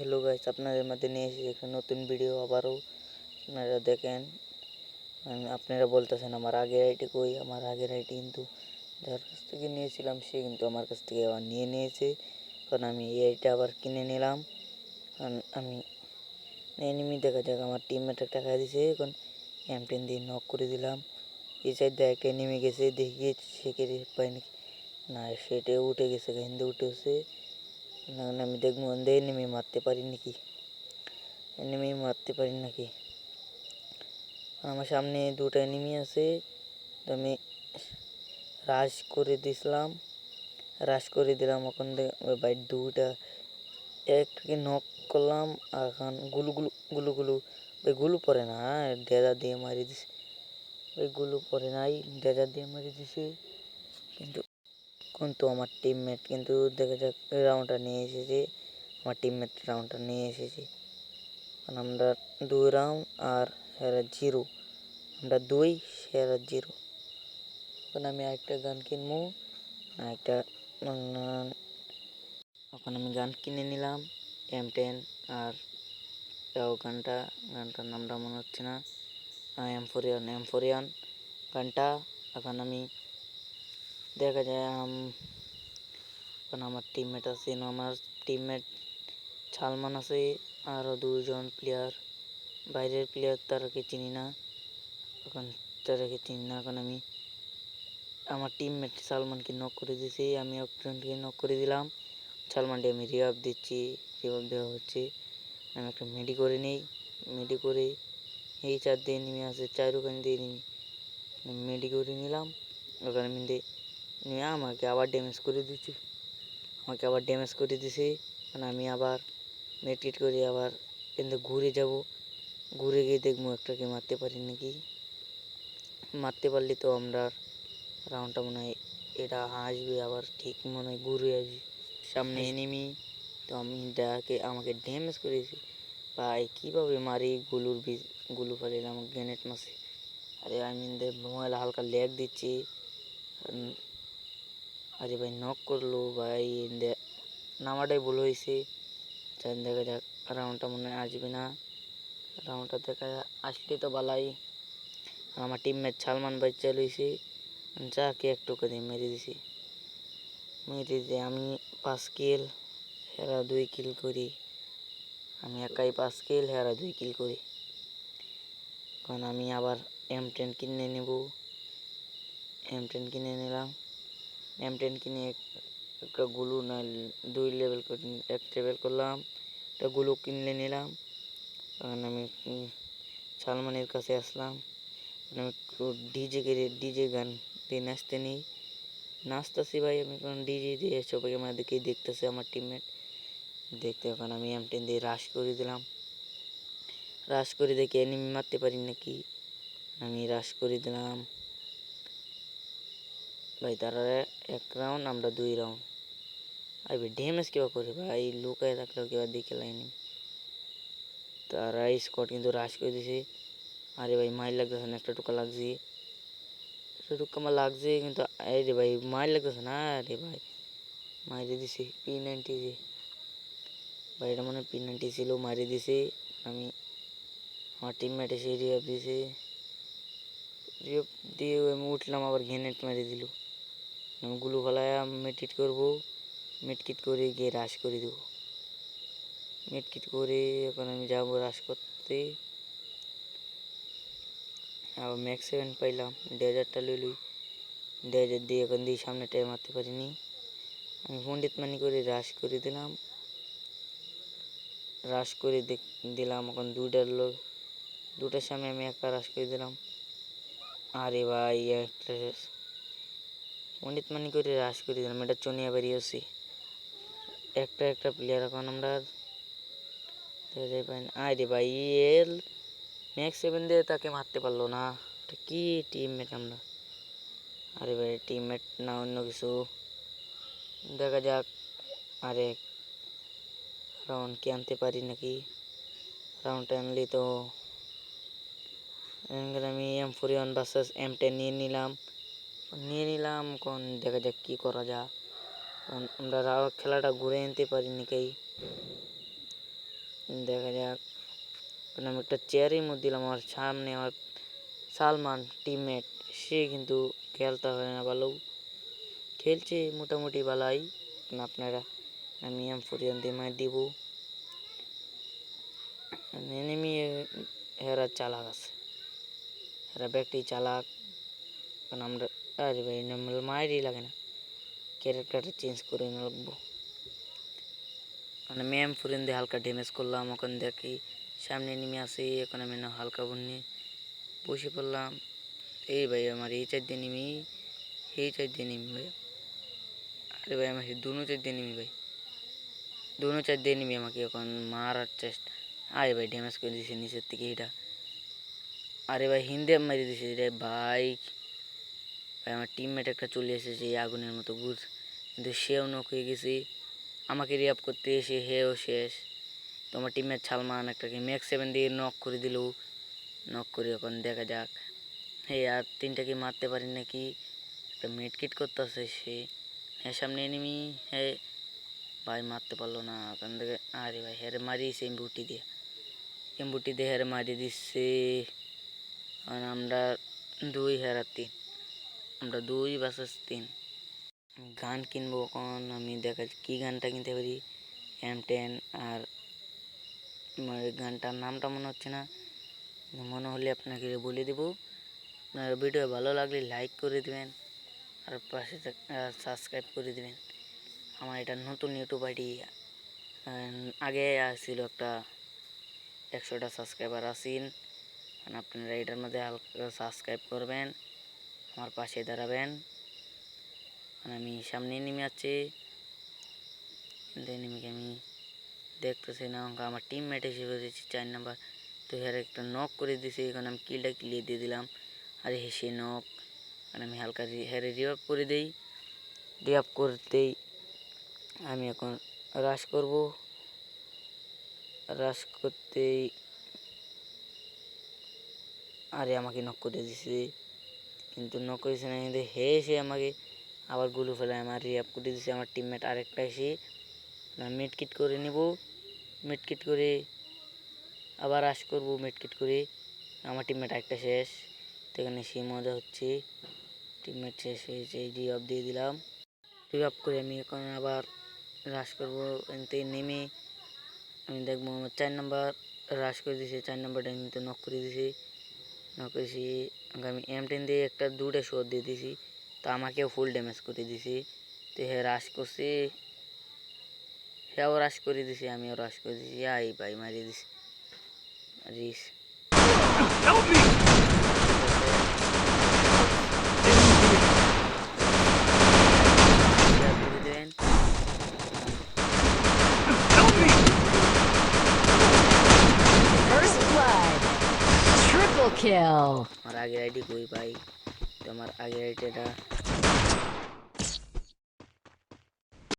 Hello guys আপনাদের মধ্যে নিয়ে এসেছি একটা নতুন ভিডিও আবারও আপনারা দেখেন। আপনারা বলতেছেন আমার আগের আইটি কই, আমার আগের আইটি কিন্তু যার কাছ থেকে নিয়েছিলাম, সে কিন্তু আমার কাছ থেকে আবার নিয়ে নিয়েছে। কারণ আমি এই আইটা আবার কিনে নিলাম। আমি এনিমি দেখা যাক, আমার টিমমেট একটা টাকা দিছে, এখন এম টেন দিয়ে নক করে দিলাম। এই সাইড একটা নেমে গেছে দেখি সে কে পায় নাকি না সেটা উঠে গেছে হিন্দু উঠেছে না না, আমি দেখব অন্ধে এনিমি মারতে পারি নাকি? এনিমি মারতে পারি নাকি? আমার সামনে দুটো এনিমি আছে আমি রাশ করে দিছিলাম। রাশ করে দিলাম, ওখান এখন বাই দুটা একটাকে নক করলাম, আর এখন গুলু গুলু গুলু গুলু, ওই গুলু পরে না ডেজা দিয়ে মারি দিছে। ওই গুলু পরে নাই, ডেজা দিয়ে মারি দিছে। কিন্তু কিন্তু আমার টিমমেট কিন্তু দেখা যাক রাউন্ডটা নিয়ে এসেছে। আমার টিমমেট রাউন্ডটা নিয়ে এসেছে। কারণ আমরা দুই রাউন্ড আর হেরা জিরো। আমরা দুই সেরা জিরো। এখন আমি একটা গান কিনবো। একটা এখন আমি গান কিনে নিলাম। এম টেন আর তাও গানটা গানটার নামটা মনে হচ্ছে না। এম ফোরিয়ান এম ফোরিয়ান গানটা এখন আমি দেখা যায় এখন আমার টিমমেট আছে আমার টিমমেট সালমান আছে আরও দুজন প্লেয়ার বাইরের প্লেয়ার তারাকে চিনি না, এখন তারাকে চিনি না, এখন আমি আমার টিমমেট সালমানকে নক করে দিয়েছি আমি একজনকে নক করে দিলাম সালমানটি আমি রিভাব দিচ্ছি রিভাব দেওয়া হচ্ছে, আমি একটা মেডি করে নিই মেডি করে এই চার দিয়ে নেমে আসে চার ওখান দিয়ে নেমে মেডি করে নিলাম, ওখানে মিলে নিয়ে আমাকে আবার ড্যামেজ করে দিচ্ছে। আমাকে আবার ড্যামেজ করে দিছে। মানে আমি আবার মেটকিট করে আবার কিন্তু ঘুরে যাব। ঘুরে গিয়ে দেখব একটাকে মারতে পারি নাকি। মারতে পারলে তো আমরা রাউন্ডটা মনে হয় এটা আসবে আবার ঠিক মনে হয় ঘুরে আসবে। সামনে এনিমি তো আমি ডাকে আমাকে ড্যামেজ করেছি ভাই কীভাবে মারি গুলুর বীজ গুলু ফেলে আমাকে গ্রেনেড মাসে আরে আমি মোবাইল হালকা লেগ দিচ্ছি। আরে ভাই নক করল ভাই নামাটাই ভুল হয়েছে। দেখা যাক রাউন্ডটা মনে হয় আসবে না। রাউন্ডটা দেখা আসলে তো বালাই আমার টিমমেট সালমান ভাই চালুইছে যাকে একটু করে মেরে দিছি। মেরে দিয়ে আমি পাঁচ কিল হেরা দুই কিল করি। আমি একাই পাঁচ কিল হেরা দুই কিল করি। কারণ আমি আবার এম টেন কিনে নেব। এম টেন কিনে নিলাম। এম টেন কিনে একটা গুলু না, দুই লেভেল এক লেভেল করলাম। একটা গুলু কিনলে নিলাম। কারণ আমি সালমানের কাছে আসলাম। আমি ডিজে করে ডিজে গান দিয়ে নাচতে নিই। নাচতেছি ভাই, আমি কারণ ডিজে দিয়ে সবাইকে আমাদেরকেই দেখতেছে, আমার টিমমেট দেখতে এখন আমি এম টেন দিয়ে রাশ করে দিলাম। রাশ করে দেখে এনিমি মারতে পারি নাকি? আমি রাশ করে দিলাম। ভাই তারা এক রাউন্ড আমরা দুই রাউন্ড আর ড্যামেজ কেউ করে ভাই লুকায় থাকলেও কেউ দেখে লাইনি তারা স্কট কিন্তু রাশ করে দিছে আরে ভাই মাইল লাগতেছে না একটা টুকা লাগছে একটা টুকা আমার লাগছে কিন্তু আরে ভাই মাইল লাগতেছে না আরে ভাই মাইরে দিছে পি নাইনটি ভাই এটা মনে পি নাইনটি ছিল মারি দিছে আমি আমার টিমমেট এসে রিয়াপ দিছে রিয়াপ দিয়ে আমি উঠলাম আবার ঘেনেট মারি দিল আমি গুলো ফেলায় মেটকিট করব, মেটকিট করে গিয়ে রাশ করে দেবো। মেটকিট করে এখন আমি যাব রাশ করতে। আবার ম্যাক্স সেভেন পাইলাম, ডেজার্টটা লইলুই ডেজার্ট দিয়ে এখন দিয়ে সামনেটায় মারতে পারিনি। আমি পণ্ডিত মানি করে রাশ করে দিলাম। রাশ করে দিলাম এখন দুটার লোক। দুটার সামনে আমি একা রাশ করে দিলাম। আরে ভাই, একটা পণ্ডিত মানি করে রাশ করে দিলাম, এটা চনিয়া বেরিয়েছি একটা একটা প্লেয়ার এখন আমরা আরে ভাই। এল ম্যাক্স সেভেন দিয়ে তাকে মারতে পারল না। এটা কি টিমমেট আমরা? আরে ভাই টিমমেট না অন্য কিছু। দেখা যাক, আরে রাউন্ড কি আনতে পারি নাকি? রাউন্ডটা আনলি তো। আমি M four one buses M ten নিয়ে নিলাম। নিয়ে নিলাম, কোন দেখা যাক কী করা যায়। আমরা খেলাটা ঘুরে আনতে পারি নাকি দেখা যাক। আমি একটা চেয়ারের মধ্যে দিলাম, আমার সামনে আমার সালমান টিমমেট সে কিন্তু খেলতে হয় না ভালো। খেলছে মোটামুটি ভালাই। আপনারা আমি এম ফোরিয়ান দিয়ে মার দিব। এনিমি হেরা চালাক আছে। হেরা ব্যক্তি চালাক। আমরা আরে ভাই নাম্বার মায়েরই লাগে না ক্যারেক্টারটা চেঞ্জ করে লাগবো মানে ম্যাম ফুরেন দিয়ে হালকা ড্যামেজ করলাম ওখান দেখি সামনে নেমে আসি এখন আমি না হালকা বন্যে বসে পড়লাম এই ভাই আমার এই চার দিয়ে নিমি এই চার দিয়ে নিমি ভাই আরে ভাই আমার দুনো চার দিয়ে নিমি ভাই দুনো চার দিয়ে নিবি আমাকে এখন মারার চেষ্টা আরে ভাই ড্যামেজ করে দিছে নিচের থেকে এটা আরে ভাই হিন্দে মারি দিছে রে ভাই ভাই আমার টিমমেট একটা চলে এসেছে এই আগুনের মতো, বুঝ? কিন্তু সেও নক হয়ে গেছি। আমাকে রিয়াপ করতে এসে হেও শেষ। তো আমার টিমমেট সালমান একটাকে ম্যাক্স সেভেন দিয়ে নক করে দিল। নক করে এখন দেখা যাক। হে, আর তিনটাকে মারতে পারি নাকি? একটা মেডকিট করতেছে সে। হ্যাঁ সামনে এনিমি হ্যাঁ ভাই মারতে পারল না। ওখান থেকে, আরে ভাই, হ্যারে মারিয়েছে এমবুটি দিয়ে। এমবুটি দিয়ে হ্যারে মারিয়ে দিচ্ছে। আমরা দুই হেরা তিন। আমরা দুই বাসাস তিন। গান কিনবো এখন আমি দেখা কি গানটা কিনতে পারি? এম টেন আর গানটার নামটা মনে হচ্ছে না। মনে হলে আপনাকে বলে দেবো। আপনার ভিডিও ভালো লাগলে লাইক করে দেবেন আর পাশে সাবস্ক্রাইব করে দেবেন। আমার এটা নতুন ইউটিউব আইডি আগে আসছিল একটা একশোটা সাবস্ক্রাইবার আসিন আপনারা এটার মধ্যে হালকা সাবস্ক্রাইব করবেন। আমার পাশে দাঁড়াবেন। আমি সামনে নেমে আছি। এনিমিকে আমি দেখতেছি না আমার টিমমেট এসে বলেছি চার নাম্বার তো হের একটা নক করে দিয়েছি, এখন আমি কিলটা ক্লিয়ে দিয়ে দিলাম। আর হেসে নক আর আমি হালকা হেরে রিভাব করে দেই। রিভাব করতেই আমি এখন রাশ করব। রাশ করতেই আরে আমাকে নক করে দিছে কিন্তু নক করেছে না কিন্তু হে এসে আমাকে আবারগুলো ফেলে, আমার রিয়াপ করে দিছে, আমার টিমমেট আরেকটা এসে মিট কিট করে নেব। মিট কিট করে আবার আশ করব মিট কিট করে আমার টিমমেট একটা শেষ। তো এখানে সে মজা হচ্ছে। টিমমেট শেষ হয়েছে এই রিয়াপ দিয়ে দিলাম। রিয়াপ করে আমি এখন আবার রাশ করব। এনতে নেমে আমি দেখব আমার চার নাম্বার রাশ করে দিয়েছে চার নাম্বারটা কিন্তু নক করে দিয়েছে নক করেছি আমি এম টেন দিয়ে একটা দুটা শট দিয়ে দিছি, তো আমাকেও ফুল ড্যামেজ করে দিছি। তো হে রাশ করছি হ্যাঁ রাশ করে দিছি, আমিও রাশ করে দিছি। আই ভাই, মারিয়ে দিছি। রিস করে দেবেন First blood. Triple kill. আমার আগের আইডি কই পাই তো আমার আগের আইডিটা